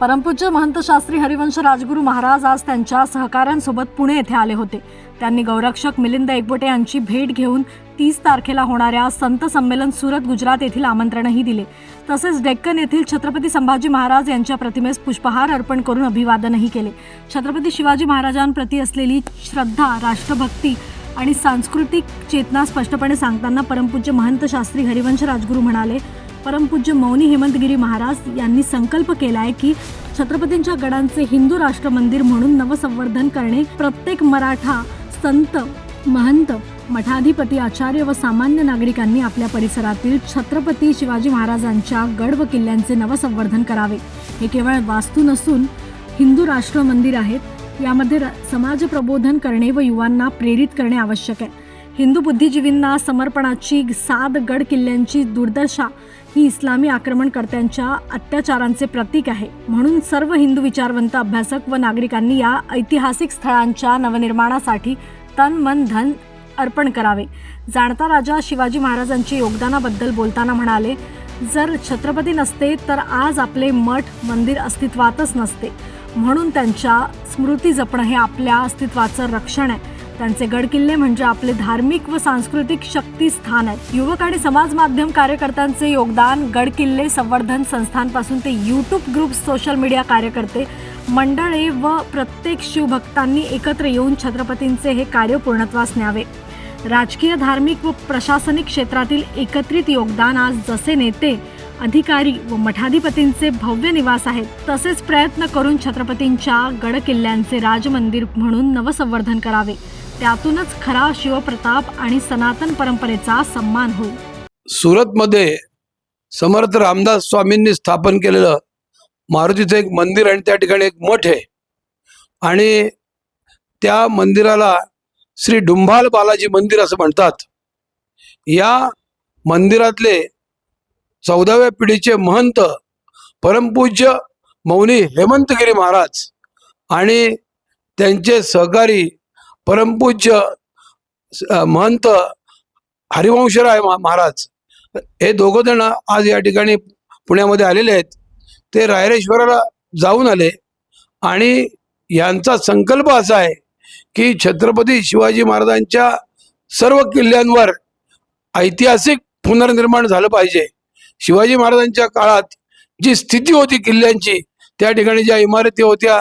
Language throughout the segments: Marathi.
परमपूज्य महंत शास्त्री हरिवंश राजगुरू महाराज आज त्यांच्या सहकाऱ्यांसोबत पुणे येथे आले होते. त्यांनी गौरक्षक मिलिंद एकबोटे यांची भेट घेऊन तीस तारखेला होणाऱ्या संत संमेलन सुरत गुजरात येथील आमंत्रणही दिले. तसेच डेक्कन येथील छत्रपती संभाजी महाराज यांच्या प्रतिमेस पुष्पहार अर्पण करून अभिवादनही केले. छत्रपती शिवाजी महाराजांप्रती असलेली श्रद्धा राष्ट्रभक्ती आणि सांस्कृतिक चेतना स्पष्टपणे सांगताना परमपूज्य महंत शास्त्री हरिवंश राजगुरू म्हणाले परमपूज्य मौनी हेमंतगिरी महाराज यांनी संकल्प केला आहे की छत्रपतींच्या गडांचे हिंदू राष्ट्र मंदिर म्हणून नवसंवर्धन करणे प्रत्येक मराठा संत महंत मठाधिपती आचार्य व सामान्य नागरिकांनी आपल्या परिसरातील छत्रपती शिवाजी महाराजांच्या गड व किल्ल्यांचे नवसंवर्धन करावे. हे केवळ वास्तू नसून हिंदू राष्ट्र मंदिर आहेत. यामध्ये र- समाज प्रबोधन करणे व युवांना प्रेरित करणे आवश्यक आहे. हिंदू बुद्धिजीवींना समर्पणाची सात गड किल्ल्यांची दुर्दशा ही इस्लामी आक्रमणकर्त्यांच्या अत्याचारांचे प्रतीक आहे. म्हणून सर्व हिंदू विचारवंत अभ्यासक व नागरिकांनी या ऐतिहासिक स्थळांच्या नवनिर्माणासाठी तन मन धन अर्पण करावे. जाणता राजा शिवाजी महाराजांच्या योगदानाबद्दल बोलताना म्हणाले जर छत्रपती नसते तर आज आपले मठ मंदिर अस्तित्वातच नसते. म्हणून त्यांच्या स्मृती जपणं हे आपल्या अस्तित्वाचं रक्षण आहे. त्यांचे गडकिल्ले म्हणजे आपले धार्मिक व सांस्कृतिक शक्तीस्थान आहेत. युवक आणि समाज माध्यम कार्यकर्त्यांचे योगदान गडकिल्ले संवर्धन संस्थांपासून ते यूट्यूब ग्रुप सोशल मीडिया कार्यकर्ते मंडळे व प्रत्येक शिवभक्तांनी एकत्र येऊन छत्रपतींचे हे कार्य पूर्णत्वास न्यावे. राजकीय धार्मिक व प्रशासनिक क्षेत्रातील एकत्रित योगदान आज जसे नेते अधिकारी व मठाधिपतींचे भव्य निवास आहेत तसेच प्रयत्न करून छत्रपतींच्या गडकिल्ल्यांचे राजमंदिर म्हणून नवसंवर्धन करावे. त्यातूनच खरा शिवप्रताप आणि सनातन परंपरेचा सन्मान होईल सुरतमध्ये समर्थ रामदास स्वामींनी स्थापन केलेलं मारुतीचं एक मंदिर आणि त्या ठिकाणी एक मठ आहे. आणि त्या मंदिराला श्री डुंभाल बालाजी मंदिर असं म्हणतात. या मंदिरातले चौदाव्या पिढीचे महंत परमपूज्य मौनी हेमंतगिरी महाराज आणि त्यांचे सहकारी परमपूज्य महंत हरिवंशराय महाराज. हे दोघं जण आज या ठिकाणी पुण्यामध्ये आलेले आहेत. ते रायरेश्वराला जाऊन आले. आणि यांचा संकल्प असा आहे की छत्रपती शिवाजी महाराजांच्या सर्व किल्ल्यांवर ऐतिहासिक पुनर्निर्माण झालं पाहिजे. शिवाजी महाराजांच्या काळात जी स्थिती होती किल्ल्यांची त्या ठिकाणी ज्या इमारती होत्या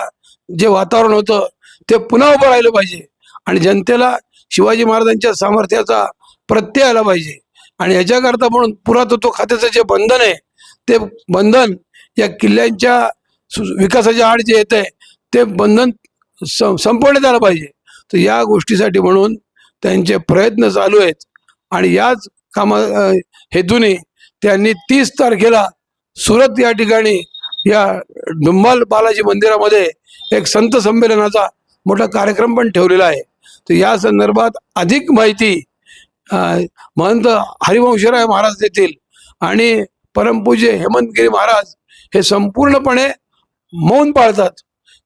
जे वातावरण होतं ते पुन्हा उभं राहिलं पाहिजे. आणि जनतेला शिवाजी महाराजांच्या सामर्थ्याचा प्रत्यय आला पाहिजे. आणि याच्याकरता म्हणून पुरातत्व खात्याचं जे बंधन आहे ते बंधन या किल्ल्यांच्या सु- विकासाच्या आड जे येत आहे ते बंधन सं- संपवण्यात आलं पाहिजे. तर या गोष्टीसाठी म्हणून त्यांचे प्रयत्न चालू आहेत. आणि याच कामा हेतूने त्यांनी तीस तारखेला सुरत या ठिकाणी या डुंबाल बालाजी मंदिरामध्ये एक संत संमेलनाचा मोठा कार्यक्रम पण ठेवलेला आहे. तर या संदर्भात अधिक माहिती महंत हरिवंशराय महाराज देतील आणि परमपूज्य हेमंतगिरी महाराज हे संपूर्णपणे मौन पाळतात.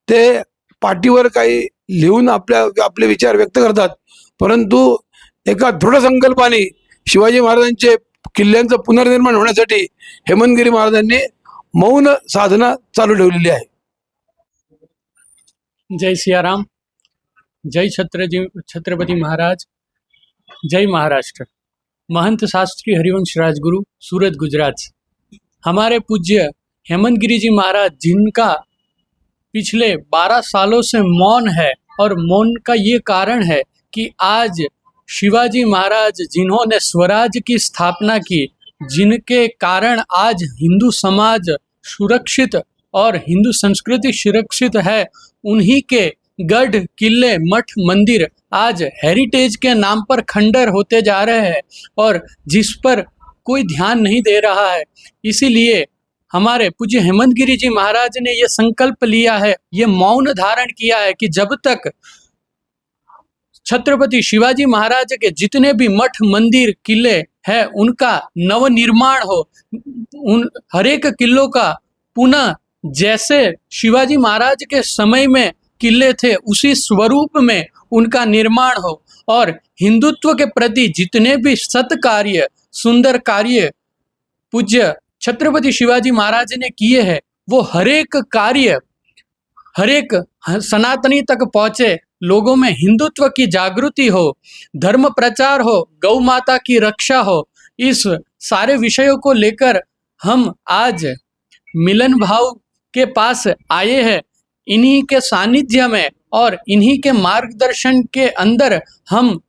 ते पाठीवर काही लिहून आपल्या आपले विचार व्यक्त करतात. परंतु एका दृढ संकल्पाने शिवाजी महाराजांचे किल्ल्यांचं पुनर्निर्माण होण्यासाठी हेमंतगिरी महाराजांनी मौन साधना चालू ठेवलेली आहे. जय सियाराम. जय छत्रजी, छत्रपति महाराज, जय महाराष्ट्र। महंत शास्त्री हरिवंश राजगुरु, सूरत, गुजरात। हमारे पूज्य हेमंत गिरी जी महाराज, जिनका पिछले 12 सालों से मौन है और मौन का ये कारण है कि आज शिवाजी महाराज जिन्होंने स्वराज की स्थापना की, जिनके कारण आज हिंदू समाज सुरक्षित और हिंदू संस्कृति सुरक्षित है, उन्हीं के गढ़, किले, मठ, मंदिर आज हेरिटेज के नाम पर खंडर होते जा रहे हैं और जिस पर कोई ध्यान नहीं दे रहा है। इसीलिए हमारे पूज्य हेमंत गिरी जी महाराज ने यह संकल्प लिया है, ये मौन धारण किया है कि जब तक छत्रपति शिवाजी महाराज के जितने भी मठ, मंदिर, किले हैं, उनका नवनिर्माण हो, उन हरेक किलों का पुनः जैसे शिवाजी महाराज के समय में किले थे, उसी स्वरूप में उनका निर्माण हो। और हिंदुत्व के प्रति जितने भी सत कार्य, सुंदर कार्य, पूज्य छत्रपति शिवाजी महाराज ने किए हैं, वो हरेक कार्य, हरेक सनातनी तक पहुँचे, लोगों में हिंदुत्व की जागृति हो, धर्म प्रचार हो, गौ माता की रक्षा हो, इस सारे विषयों को लेकर हम आज मिलन भाव के पास आए हैं। इन्हीं के सानिध्य में और इन्हीं के मार्गदर्शन के अंदर हम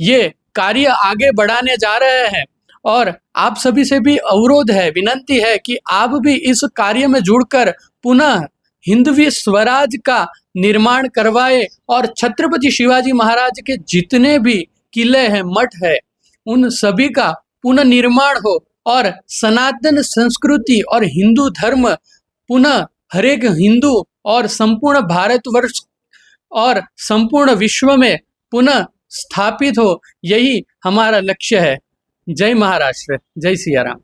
ये कार्य आगे बढ़ाने जा रहे हैं। और आप सभी से भी अवरोध है, विनंती है कि आप भी इस कार्य में जुड़कर पुनः हिंदवी स्वराज का निर्माण करवाए और छत्रपति शिवाजी महाराज के जितने भी किले हैं, मठ है, उन सभी का पुनर्निर्माण हो और सनातन संस्कृति और हिंदू धर्म पुनः हरेक हिंदू और संपूर्ण भारतवर्ष और संपूर्ण विश्व में पुनः स्थापित हो यही हमारा लक्ष्य है। जय महाराष्ट्र जय सियाराम